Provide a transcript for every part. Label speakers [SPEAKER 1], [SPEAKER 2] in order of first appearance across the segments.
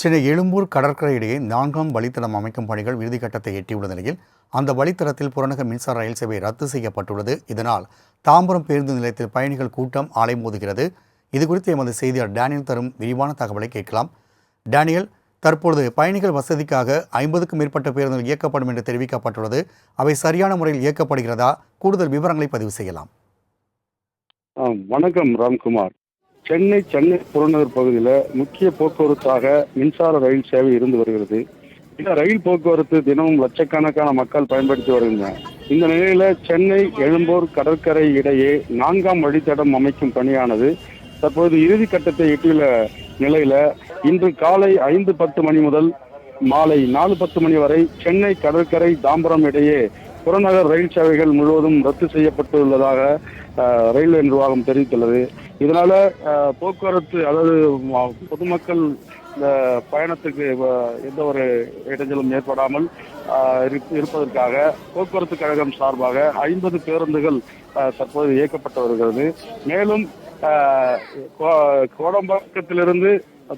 [SPEAKER 1] சென்னை எழும்பூர் கடற்கரை இடையே நான்காம் வழித்தடம் அமைக்கும் பணிகள் இறுதிக்கட்டத்தை எட்டியுள்ள நிலையில் அந்த வழித்தடத்தில் புறநகர் மின்சார ரயில் சேவை ரத்து செய்யப்பட்டுள்ளது. இதனால் தாம்பரம் பேருந்து நிலையத்தில் பயணிகள் கூட்டம் அலைமோதுகிறது இது குறித்து எமது செய்தியாளர் டேனியல் தரும் விரிவான தகவலை கேட்கலாம். டேனியல் தற்பொழுது பயணிகள் வசதிக்காக ஐம்பதுக்கும் மேற்பட்ட பேருந்துகள் இயக்கப்படும் என்று தெரிவிக்கப்பட்டுள்ளது. அவை சரியான முறையில் இயக்கப்படுகிறதா? கூடுதல் விவரங்களை பதிவு செய்யலாம்.
[SPEAKER 2] வணக்கம் ராம்குமார். சென்னை சென்னை புறநகர் பகுதியில் முக்கிய போக்குவரத்தாக மின்சார ரயில் சேவை இருந்து வருகிறது. இந்த ரயில் போக்குவரத்து தினமும் லட்சக்கணக்கான மக்கள் பயன்படுத்தி வருகின்றனர். இந்த நிலையில சென்னை எழும்பூர் கடற்கரை இடையே நான்காம் வழித்தடம் அமைக்கும் பணியானது தற்போது இறுதி கட்டத்தை எட்டியுள்ள நிலையில இன்று காலை ஐந்து பத்து மணி முதல் மாலை நாலு பத்து மணி வரை சென்னை கடற்கரை தாம்பரம் இடையே புறநகர் ரயில் சேவைகள் முழுவதும் ரத்து செய்யப்பட்டுள்ளதாக ரயில்வே நிர்வாகம் தெரிவித்துள்ளது. இதனால போக்குவரத்து அதாவது பொதுமக்கள் இந்த பயணத்துக்கு எந்த ஒரு இடைஞ்சலும் ஏற்படாமல் இருப்- இருப்பதற்காக போக்குவரத்து கழகம் சார்பாக ஐம்பது பேருந்துகள் தற்போது இயக்கப்பட்டு வருகிறது மேலும் கோ- கோடம்பாக்கத்திலிருந்து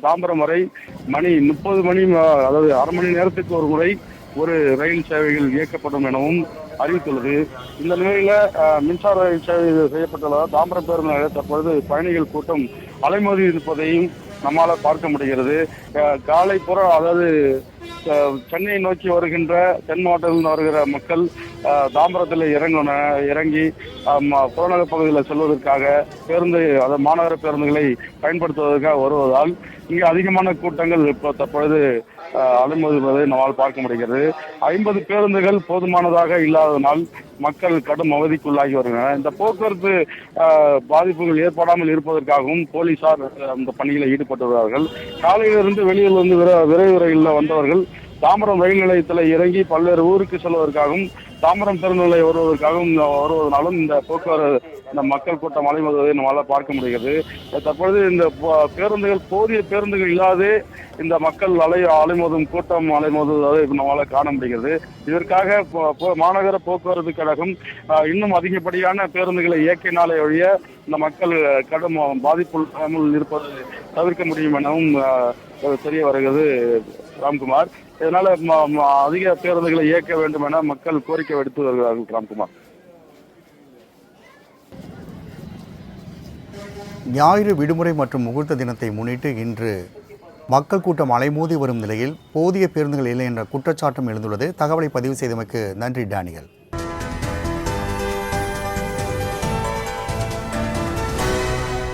[SPEAKER 2] தாம்பரம் வரை மணி முப்பது மணி அதாவது அரை மணி நேரத்துக்கு ஒரு முறை ஒரு ரயில் சேவைகள் இயக்கப்படும் எனவும் அறிவித்துள்ளது. இந்த நிலையில மின்சார ரயில் சேவை செய்யப்பட்டுள்ளதால் தாம்பரம் பேருந்து தற்பொழுது பயணிகள் கூட்டம் அலைமோதி இருப்பதையும் நம்மால பார்க்க முடிகிறது. காலை புற அதாவது சென்னை நோக்கி வருகின்ற தென் மாவட்டத்தில் வருகிற மக்கள் தாம்பரத்தில் இறங்கின இறங்கி ம- புறநகர் பகுதியில் செல்வதற்காக பேருந்து அதாவது மாநகர பேருந்துகளை பயன்படுத்துவதற்காக வருவதால் இங்கு அதிகமான கூட்டங்கள் இப்போ தற்பொழுது அனுமதிப்பதை நம்மால் பார்க்க முடிகிறது. ஐம்பது பேருந்துகள் போதுமானதாக இல்லாததனால் மக்கள் கடும் அவதிக்குள்ளாகி வருகின்றனர். இந்த போக்குவரத்து பாதிப்புகள் ஏற்படாமல் இருப்பதற்காகவும் போலீசார் அந்த பணியில் ஈடுபட்டு வருவார்கள் காலையிலிருந்து வெளியிலிருந்து விர விரைவு ரயிலில் வந்தவர்கள் தாம்பரம் ரயில் நிலையத்தில் இறங்கி பல்வேறு ஊருக்கு செல்வதற்காகவும் தாம்பரம் பேருந்து வருவதற்காகவும் வருவதனாலும் இந்த போக்குவரத்து இந்த மக்கள் கூட்டம் அலைவதை நம்மளால் பார்க்க முடிகிறது. தற்பொழுது இந்த பேருந்துகள் போதிய பேருந்துகள் இல்லாதே இந்த மக்கள் அலை அலைமோதும் கூட்டம் அலைமோதுவதை நம்மளால் காண முடிகிறது. இதற்காக போ- மாநகர போக்குவரத்து கழகம் இன்னும் அதிகப்படியான பேருந்துகளை இயக்கினாலே ஒழிய இந்த மக்கள் கடும் பாதிப்புள்ளாமல் இருப்பது தவிர்க்க முடியும் எனவும் தெரிய வருகிறது ராம்குமார். இதனால ம- அதிக பேருந்துகளை இயக்க வேண்டும் என மக்கள் கோரிக்கை விடுத்து வருகிறார்கள் ராம்குமார்.
[SPEAKER 1] ஞாயிறு விடுமுறை மற்றும் முகூர்த்த தினத்தை முன்னிட்டு இன்று மக்கள் கூட்டம் அலைமோதி வரும் நிலையில் போதிய பேருந்துகள் இல்லை என்ற குற்றச்சாட்டும் எழுந்துள்ளது. தகவலை பதிவு செய்தமைக்கு நன்றி டேனியல்.